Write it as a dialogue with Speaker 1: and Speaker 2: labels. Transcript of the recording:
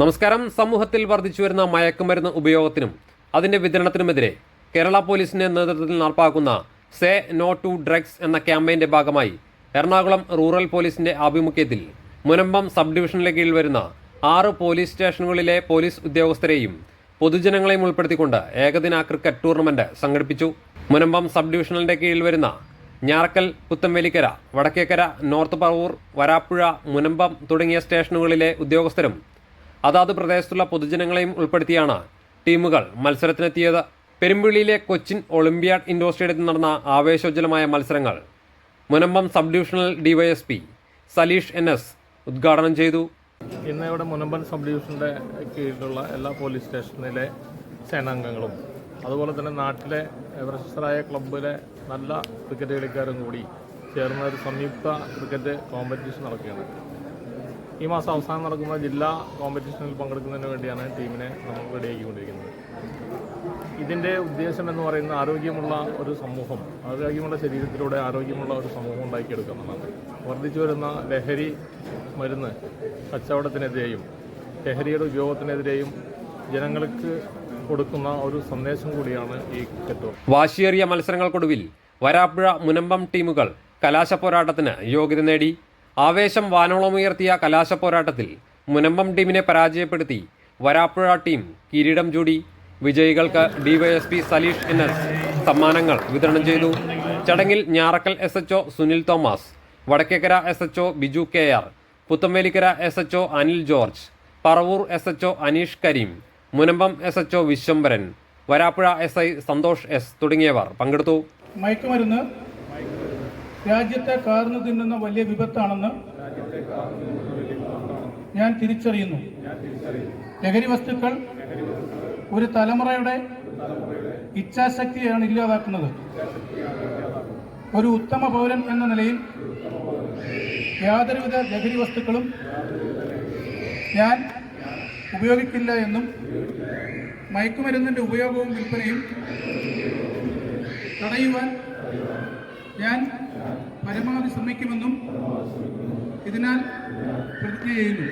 Speaker 1: നമസ്കാരം. സമൂഹത്തിൽ വർദ്ധിച്ചു വരുന്ന മയക്കുമരുന്ന് ഉപയോഗത്തിനും അതിന്റെ വിതരണത്തിനുമെതിരെ കേരള പോലീസിന്റെ നേതൃത്വത്തിൽ നടപ്പാക്കുന്ന സേ നോ ടു ഡ്രഗ്സ് എന്ന ക്യാമ്പയിന്റെ ഭാഗമായി എറണാകുളം റൂറൽ പോലീസിന്റെ ആഭിമുഖ്യത്തിൽ മുനമ്പം സബ് ഡിവിഷനിലെ കീഴിൽ വരുന്ന ആറ് പോലീസ് സ്റ്റേഷനുകളിലെ പോലീസ് ഉദ്യോഗസ്ഥരെയും പൊതുജനങ്ങളെയും ഉൾപ്പെടുത്തിക്കൊണ്ട് ഏകദിന ക്രിക്കറ്റ് ടൂർണമെന്റ് സംഘടിപ്പിച്ചു. മുനമ്പം സബ് ഡിവിഷനിലെ കീഴിൽ വരുന്ന ഞാറക്കൽ പുത്തംവേലിക്കര വടക്കേക്കര നോർത്ത് പറവൂർ വരാപ്പുഴ മുനമ്പം തുടങ്ങിയ സ്റ്റേഷനുകളിലെ ഉദ്യോഗസ്ഥരും അതാത് പ്രദേശത്തുള്ള പൊതുജനങ്ങളെയും ഉൾപ്പെടുത്തിയാണ് ടീമുകൾ മത്സരത്തിനെത്തിയത്. പെരുമ്പിളിയിലെ കൊച്ചിൻ ഒളിമ്പിയാഡ് ഇൻഡോർ സ്റ്റേഡിയത്തിൽ നടന്ന ആവേശോജ്ജലമായ മത്സരങ്ങൾ Munambam sub divisional DYSP Saleesh N S ഉദ്ഘാടനം ചെയ്തു.
Speaker 2: ഇന്ന് ഇവിടെ മുനമ്പൻ സബ് ഡിവിഷന്റെ കീഴിലുള്ള എല്ലാ പോലീസ് സ്റ്റേഷനിലെ സേനാംഗങ്ങളും അതുപോലെ തന്നെ നാട്ടിലെ പ്രശസ്തരായ ക്ലബ്ബിലെ നല്ല ക്രിക്കറ്റ് കളിക്കാരും കൂടി ചേർന്ന ഒരു സംയുക്ത ക്രിക്കറ്റ് കോമ്പറ്റീഷൻ നടക്കുകയാണ്. ഈ മാസം അവസാനം നടക്കുന്ന ജില്ലാ കോമ്പറ്റീഷനിൽ പങ്കെടുക്കുന്നതിന് വേണ്ടിയാണ് ടീമിനെ നമ്മൾ റെഡിയാക്കിക്കൊണ്ടിരിക്കുന്നത്. ഇതിന്റെ ഉദ്ദേശം എന്ന് പറയുന്നത് ആരോഗ്യമുള്ള ഒരു സമൂഹം ആരോഗ്യമുള്ള ശരീരത്തിലൂടെ ആരോഗ്യമുള്ള ഒരു സമൂഹം ഉണ്ടാക്കിയെടുക്കുക എന്നുള്ളതാണ് വർദ്ധിച്ചു വരുന്ന ലഹരി മരുന്ന് കച്ചവടത്തിനെതിരെയും ലഹരിയുടെ ഉപയോഗത്തിനെതിരെയും ജനങ്ങൾക്ക് കൊടുക്കുന്ന ഒരു സന്ദേശം കൂടിയാണ് ഈ കെട്ടു
Speaker 1: വാശിയേറിയ മത്സരങ്ങൾക്കൊടുവിൽ വരാപ്പുഴ മുനമ്പം ടീമുകൾ കലാശ പോരാട്ടത്തിന് യോഗ്യത നേടി. ആവേശം വാനോളമുയർത്തിയ കലാശ പോരാട്ടത്തിൽ മുനമ്പം ടീമിനെ പരാജയപ്പെടുത്തി വരാപ്പുഴ ടീം കിരീടം ചൂടി. വിജയികൾക്ക് ഡിവൈഎസ്പി സലീഷ് എൻ എസ് സമ്മാനങ്ങൾ വിതരണം ചെയ്തു. ചടങ്ങിൽ Njarakkal S H Sunil Thomas Vadakkekkara S H Biju K R Puthenvelikkara S H Anil George Paravur S H Aneesh Kareem Munambam S H Viswambharan Varapuzha S I Santhosh S തുടങ്ങിയവർ പങ്കെടുത്തു.
Speaker 3: മയക്കുമരുന്ന് രാജ്യത്തെ കാർന്നു തിന്നുന്ന വലിയ വിപത്താണെന്ന് ഞാൻ തിരിച്ചറിയുന്നു. ലഹരി വസ്തുക്കൾ ഒരു തലമുറയുടെ ഇച്ഛാശക്തിയാണ് ഇല്ലാതാക്കുന്നത്. ഒരു ഉത്തമ പൗരൻ എന്ന നിലയിൽ യാതൊരുവിധ ലഹരി വസ്തുക്കളും ഞാൻ ഉപയോഗിക്കില്ല എന്നും മയക്കുമരുന്നിന്റെ ഉപയോഗവും വിൽപ്പനയും തടയുവാൻ ഞാൻ പരമാവധി ശ്രമിക്കുമെന്നും ഇതിനാൽ പ്രതിജ്ഞ ചെയ്യുന്നു.